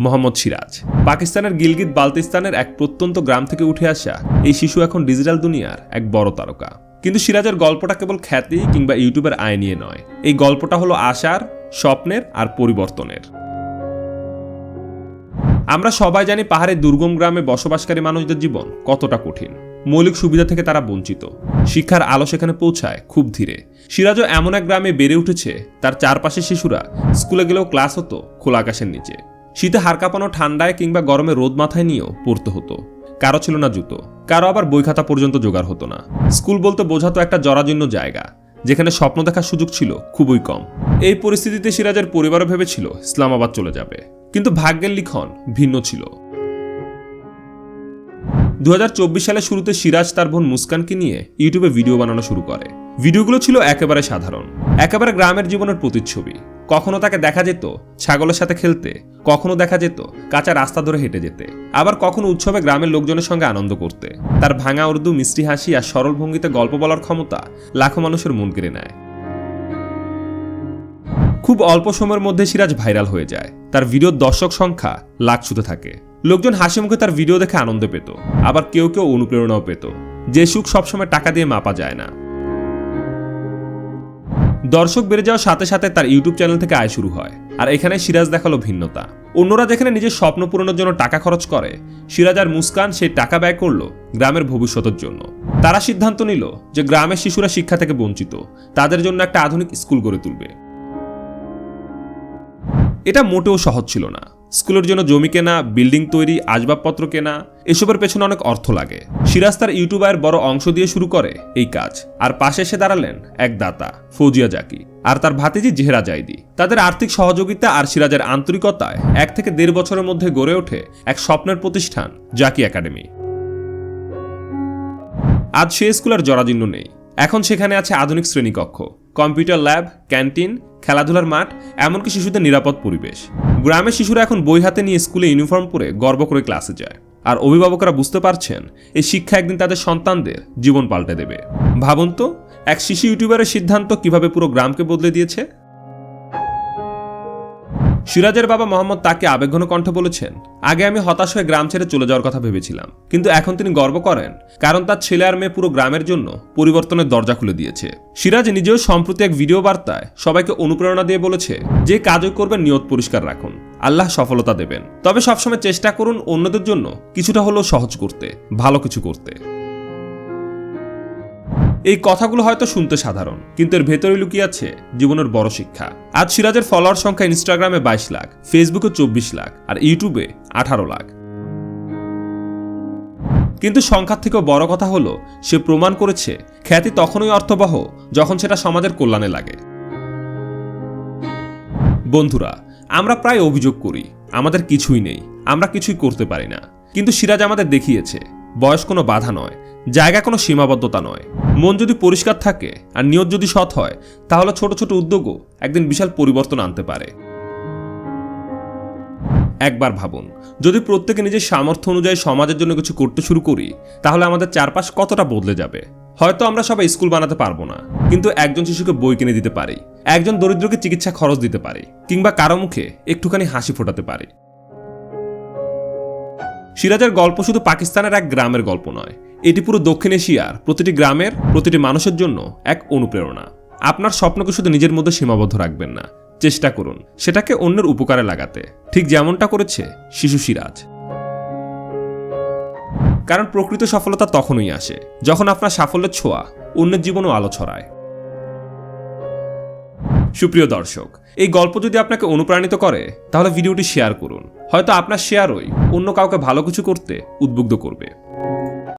মোহাম্মদ সিরাজ। পাকিস্তানের গিলগিত বালতিস্তানের এক প্রত্যন্ত গ্রাম থেকে উঠে আসা এই শিশু এখন ডিজিটাল দুনিয়ার এক বড় তারকা। কিন্তু সিরাজের গল্পটা কেবল খ্যাতি কিংবা ইউটিউবের আয় নিয়ে নয়। এই গল্পটা হলো আশার, স্বপ্নের আর পরিবর্তনের। আমরা সবাই জানি পাহাড়ের দুর্গম গ্রামে বসবাসকারী মানুষদের জীবন কতটা কঠিন। মৌলিক সুবিধা থেকে তারা বঞ্চিত। শিক্ষার আলো সেখানে পৌঁছায় খুব ধীরে। সিরাজও এমন এক গ্রামে বেড়ে উঠেছে, তার চারপাশে শিশুরা স্কুলে গেলেও ক্লাস হতো খোলা আকাশের নিচে। শীতে হাড় কাঁপানো ঠান্ডায় কিংবা গরমে রোদ মাথায় নিয়েও পড়তে হতো। কারও ছিল না জুতো, কারও আবার বই খাতা পর্যন্ত জোগাড় হতো না। স্কুল বলতে বোঝাতো একটা জরাজীর্ণ জায়গা, যেখানে স্বপ্ন দেখার সুযোগ ছিল খুবই কম। এই পরিস্থিতিতে সিরাজের পরিবারও ভেবেছিল ইসলামাবাদ চলে যাবে। কিন্তু ভাগ্যের লিখন ভিন্ন ছিল। দুহাজার চব্বিশ সালে শুরুতে সিরাজ তার বোন মুস্কানকে নিয়ে ইউটিউবে ভিডিও বানানো শুরু করে। ভিডিওগুলো ছিল একেবারে সাধারণ, একেবারে গ্রামের জীবনের প্রতিচ্ছবি। কখনো তাকে দেখা যেত ছাগলের সাথে খেলতে, কখনো দেখা যেত কাঁচা রাস্তা ধরে হেঁটে যেতে, আবার কখনো উৎসবে গ্রামের লোকজনের সঙ্গে আনন্দ করতে। তার ভাঙা উর্দু, মিষ্টি হাসি আর সরল ভঙ্গিতে গল্প বলার ক্ষমতা লাখো মানুষের মন কেড়ে নেয়। খুব অল্প সময়ের মধ্যে সিরাজ ভাইরাল হয়ে যায়। তার ভিডিওর দর্শক সংখ্যা লাখ ছুতে থাকে। লোকজন হাসি মুখে তার ভিডিও দেখে আনন্দ পেত। আবার কেউ কেউ অনুপ্রেরণাও পেত। যে সুখ সবসময় টাকা দিয়ে মাপা যায় না। দর্শক বেড়ে যাওয়ার সাথে সাথে তার ইউটিউব চ্যানেল থেকে আয় শুরু হয়। আর এখানে সিরাজ দেখাল ভিন্নতা। অন্যরা যেখানে নিজের স্বপ্ন পূরণের জন্য টাকা খরচ করে, সিরাজ আর মুস্কান সেই টাকা ব্যয় করল গ্রামের ভবিষ্যতের জন্য। তারা সিদ্ধান্ত নিল যে গ্রামের শিশুরা শিক্ষা থেকে বঞ্চিত। তাদের জন্য একটা আধুনিক স্কুল গড়ে তুলবে। এটা মোটেও সহজ ছিল না। স্কুলের জন্য জমি কেনা, বিল্ডিং তৈরি, আসবাবপত্র কেনা, এসবের পেছনে অনেক অর্থ লাগে। সিরাজ তার ইউটিউবারের বড় অংশ দিয়ে শুরু করে এই কাজ। আর পাশে এসে দাঁড়ালেন এক দাতা, ফৌজিয়া জাকি, আর তার ভাতিজি জেহরা জাইদি। তাদের আর্থিক সহযোগিতা আর সিরাজের আন্তরিকতায় এক থেকে দেড় বছরের মধ্যে গড়ে ওঠে এক স্বপ্নের প্রতিষ্ঠান, জাকি একাডেমি। আজ সে স্কুলের জরাজীর্ণ নেই। এখন সেখানে আছে আধুনিক শ্রেণীকক্ষ। কম্পিউটার ল্যাব, ক্যান্টিন, খেলাধুলার মাঠ, এমনকি শিশুদের নিরাপদ পরিবেশ। গ্রামের শিশুরা এখন বই হাতে নিয়ে স্কুলে ইউনিফর্ম পরে গর্ব করে ক্লাসে যায়। আর অভিভাবকরা বুঝতে পারছেন, এই শিক্ষা একদিন তাদের সন্তানদের জীবন পাল্টে দেবে। ভাবুন তো, এক শিশু ইউটিউবারের সিদ্ধান্ত কীভাবে পুরো গ্রামকে বদলে দিয়েছে? সিরাজের বাবা মোহাম্মদ তাকে আবেগঘন কণ্ঠে বলেছেন, আগে আমি হতাশ হয়ে গ্রাম ছেড়ে চলে যাওয়ার কথা ভেবেছিলাম, কিন্তু এখন তিনি গর্ব করেন, কারণ তার ছেলে আর মেয়ে পুরো গ্রামের জন্য পরিবর্তনের দরজা খুলে দিয়েছে। সিরাজ নিজেও সম্প্রতি এক ভিডিও বার্তায় সবাইকে অনুপ্রেরণা দিয়ে বলেছে, যে কাজই করবেন নিয়ত পরিষ্কার রাখুন, আল্লাহ সফলতা দেবেন। তবে সবসময় চেষ্টা করুন অন্যদের জন্য কিছুটা হলেও সহজ করতে, ভালো কিছু করতে। এই কথাগুলো হয়তো শুনতে সাধারণ, কিন্তু এর ভেতরে লুকিয়ে আছে জীবনের বড় শিক্ষা। আজ সিরাজের ফলোয়ার সংখ্যা ইনস্টাগ্রামে বাইশ লাখ, ফেসবুকে চব্বিশ লাখ, আর ইউটিউবে আঠারো লাখ। কিন্তু সংখ্যার থেকেও বড় কথা হলো, সে প্রমাণ করেছে, খ্যাতি তখনই অর্থবহ যখন সেটা সমাজের কল্যাণে লাগে। বন্ধুরা, আমরা প্রায় অভিযোগ করি, আমাদের কিছুই নেই, আমরা কিছুই করতে পারি না। কিন্তু সিরাজ আমাদের দেখিয়েছে বয়স কোনো বাধা নয়, জায়গা কোনো সীমাবদ্ধতা নয়। মন যদি পরিষ্কার থাকে আর নিয়ত যদি সৎ হয়, তাহলে ছোট ছোট উদ্যোগও একদিন বিশাল পরিবর্তন আনতে পারে। একবার ভাবুন, যদি প্রত্যেকে নিজের সামর্থ্য অনুযায়ী সমাজের জন্য কিছু করতে শুরু করি, তাহলে আমাদের চারপাশ কতটা বদলে যাবে? হয়তো আমরা সবাই স্কুল বানাতে পারব না, কিন্তু একজন শিশুকে বই কিনে দিতে পারি, একজন দরিদ্রকে চিকিৎসা খরচ দিতে পারি, কিংবা কারও মুখে একটুখানি হাসি ফোটাতে পারি। সিরাজের গল্প শুধু পাকিস্তানের এক গ্রামের গল্প নয়। এটি পুরো দক্ষিণ এশিয়ার প্রতিটি গ্রামের, প্রতিটি মানুষের জন্য এক অনুপ্রেরণা। আপনার স্বপ্নকে শুধু নিজের মধ্যে সীমাবদ্ধ রাখবেন না। চেষ্টা করুন, সেটাকে অন্যের উপকারে লাগাতে। ঠিক যেমনটা করেছে শিশু সিরাজ। কারণ প্রকৃত সফলতা তখনই আসে, যখন আপনার সাফল্যের ছোঁয়া অন্যের জীবনও আলো ছড়ায়। সুপ্রিয় দর্শক, এই গল্প যদি আপনাকে অনুপ্রাণিত করে, তাহলে ভিডিওটি শেয়ার করুন। হয়তো আপনার শেয়ারই অন্য কাউকে ভালো কিছু করতে উদ্বুদ্ধ করবে।